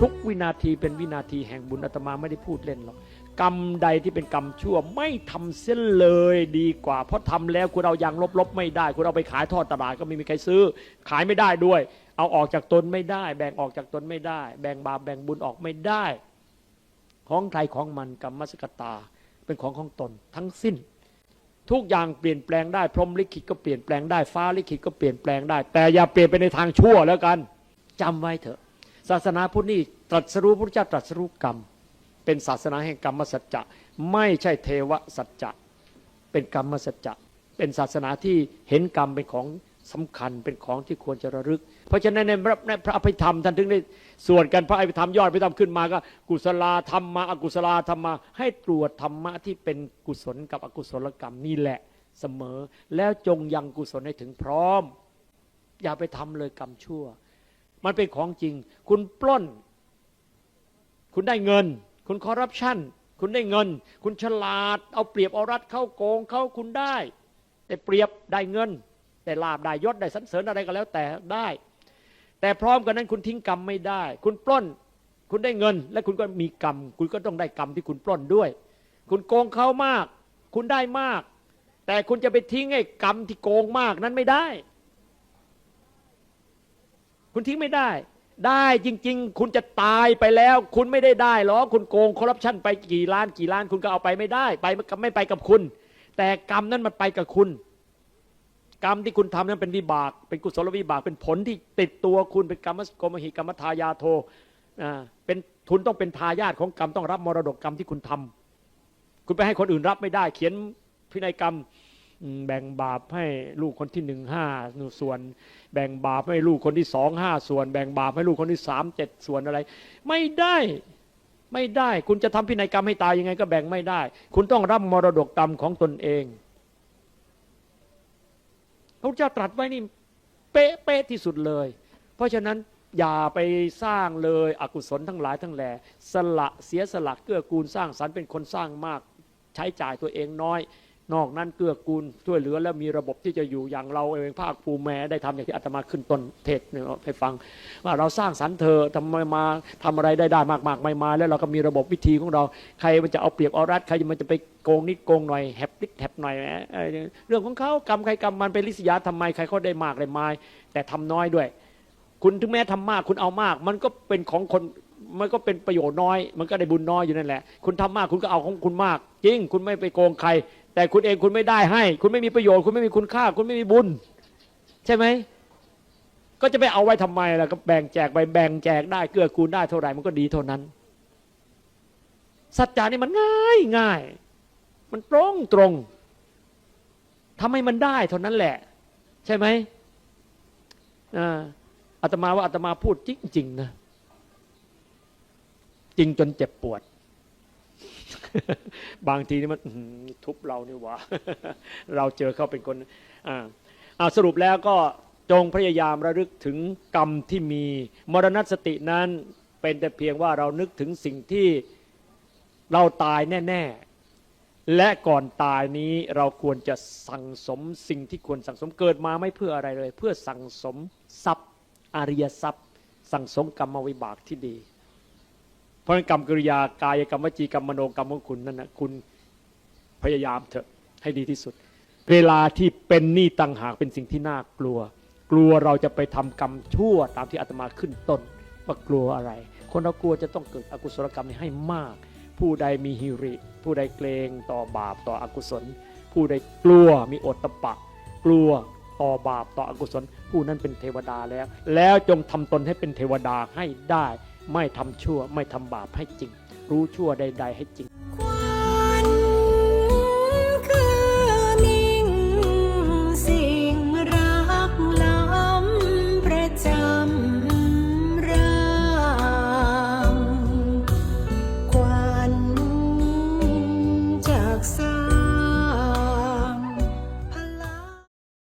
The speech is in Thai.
ทุกวินาทีเป็นวินาทีแห่งบุญอาตมาไม่ได้พูดเล่นหรอกกรรมใดที่เป็นกรรมชั่วไม่ทำเส้นเลยดีกว่า เพราะทำแล้วคุณเอายางลบๆไม่ได้ คุณเอาไปขายทอดตลาดก็ไม่มีใครซื้อ ขายไม่ได้ด้วย เอาออกจากตนไม่ได้ แบ่งออกจากตนไม่ได้ แบ่งบาปแบ่งบุญออกไม่ได้ ของใครของมันกรรมมัสกตา เป็นของของตนทั้งสิ้น ทุกอย่างเปลี่ยนแปลงได้พรหมลิขิตก็เปลี่ยนแปลงได้ฟ้าลิขิตก็เปลี่ยนแปลงได้ แต่อย่าเปลี่ยนไปในทางชั่วแล้วกันจำไว้เถอะ ศาสนาพุทธนี่ตรัสรู้พระเจ้าตรัสรู้กรรม เป็นศาสนาแห่งกรรมสัจจะไม่ใช่เทวสัจจะเป็นกรรมสัจจะเป็นศาสนาที่เห็นกรรมเป็นของ สำคัญเป็นของที่ควรจะระลึก เพราะฉะนั้นในพระในพระอภิธรรมท่านถึงได้ส่วนกันพระอภิธรรมยอดอภิธรรมขึ้นมาก็ กุศลธรรมมาอกุศลธรรมาให้ตรวจธรรมะที่เป็นกุศลกับอกุศลกรรมนี่แหละเสมอ แล้วจงยังกุศลให้ถึงพร้อม อย่าไปทำเลยกรรมชั่ว มันเป็นของจริง คุณปล้น คุณได้เงิน คุณคอร์รัปชันคุณได้เงิน คุณฉลาด เอาเปรียบเอารัดเข้าโกงเข้าคุณได้ แต่เปรียบได้เงิน ได้ลาบได้ยศได้สรรเสริญอะไรก็แล้วแต่ได้ แต่พร้อมกันนั้นคุณทิ้งกรรมไม่ได้ คุณปล้น คุณได้เงิน และคุณก็มีกรรม คุณก็ต้องได้กรรมที่คุณปล้นด้วย คุณโกงเขามาก คุณได้มาก แต่คุณจะไปทิ้งไอ้กรรมที่โกงมากนั้นไม่ได้ คุณทิ้งไม่ได้ ได้จริง ๆ คุณจะตายไปแล้ว คุณไม่ได้ได้หรอกคุณโกงคอร์รัปชันไปกี่ล้านกี่ล้าน คุณก็เอาไปไม่ได้ ไปไม่ไปกับคุณ แต่กรรมนั้นมันไปกับคุณ กรรมที่คุณทำนั้นเป็นวิบาก เป็นกุศลวิบาก เป็นผลที่ติดตัวคุณเป็นกรรมกรมหิกรรมทายาโทอ่าเป็นทุนต้องเป็นทายาทของกรรมต้องรับมรดกกรรมที่คุณทำคุณไปให้คนอื่นรับไม่ได้ เขียนพินัยกรรมอืมแบ่งบาปให้ลูกคนที่หนึ่งห้าส่วน แบ่งบาปให้ลูกคนที่สองห้าส่วน แบ่งบาปให้ลูกคนที่สามเจ็ดส่วนอะไร ไม่ได้ไม่ได้ คุณจะทำพินัยกรรมให้ตายยังไงก็แบ่งไม่ได้ คุณต้องรับมรดกกรรมของตนเอง พระเจ้าตรัสไว้นี่เป๊ะเป๊ะที่สุดเลย เพราะฉะนั้นอย่าไปสร้างเลยอกุศลทั้งหลายทั้งแหล่สละเสียสละเกื้อกูลสร้างสรรค์เป็นคนสร้างมาก ใช้จ่ายตัวเองน้อย นอกนั้นเกื้อกูลช่วยเหลือแล้วมีระบบที่จะอยู่อย่างเราเองภาคภูมิแม้ได้ทำอย่างที่อาตมาขึ้นต้นเทศเนี่ยให้ฟัง ว่าเราสร้างสรรค์เธอทำไมมาทำอะไรได้ได้มากมากไม่มา แล้วเราก็มีระบบวิธีของเรา ใครมันจะเอาเปรียบเอารัดใครมันจะไปโกงนิดโกงหน่อยแฮปนิดแฮปหน่อยแหมเอ่เรื่องของเขากรรมใครกรรมมันเป็นลิษยาทำไมใครเขาได้มากได้มาแต่ทำน้อยด้วย คุณถึงแม้ทำมากคุณเอามาก มันก็เป็นของคน มันก็เป็นประโยชน์น้อย มันก็ได้บุญน้อยอยู่นั่นแหละ คุณทำมากคุณก็เอาของคุณมาก จริง คุณไม่ไปโกงใคร แต่คุณเองคุณไม่ได้ให้ คุณไม่มีประโยชน์ คุณไม่มีคุณค่า คุณไม่มีบุญ ใช่ไหมก็จะไปเอาไว้ทำไมล่ะก็แบ่งแจกไปแบ่งแจกได้เกื้อกูลได้เท่าไหร่มันก็ดีเท่านั้น สัจจานี่มันง่ายง่าย มันตรงตรงทำให้มันได้เท่านั้นแหละ ใช่ไหมอ่าอาตมาว่าอาตมาพูดจริงๆนะ ริงจนเจ็บปวด บางทีนี่มันทุบเรานี่หว่าเราเจอเขาเป็นคนอ่าอ่าสรุปแล้วก็จงพยายามระลึกถึงกรรมที่มี มรณสตินั้นเป็นแต่เพียงว่าเรานึกถึงสิ่งที่เราตายแน่ ๆ และก่อนตายนี้เราควรจะสั่งสมสิ่งที่ควรสั่งสมเกิดมาไม่เพื่ออะไรเลย เพื่อสั่งสมทรัพย์อริยทรัพย์ สั่งสมกรรมวิบากที่ดี เพราะนั้นกรรมกิริยากายกรรมวจีกรรมมโนกรรมของคุณนั่นนะคุณพยายามเถอะให้ดีที่สุด เวลาที่เป็นหนี้ตังหากเป็นสิ่งที่น่ากลัว กลัวเราจะไปทำกรรมชั่วตามที่อาตมาขึ้นต้นว่ากลัวอะไร คนเรากลัวจะต้องเกิดอกุศลกรรมนี้ให้มาก ผู้ใดมีฮิริ ผู้ใดเกรงต่อบาปต่ออกุศล ผู้ใดกลัวมีอตตะปะ กลัวต่อบาปต่ออกุศล ผู้นั้นเป็นเทวดาแล้ว แล้วจงทำตนให้เป็นเทวดาให้ได้ ไม่ทำชั่วไม่ทำบาปให้จริง รู้ชั่วใด ๆ ให้จริง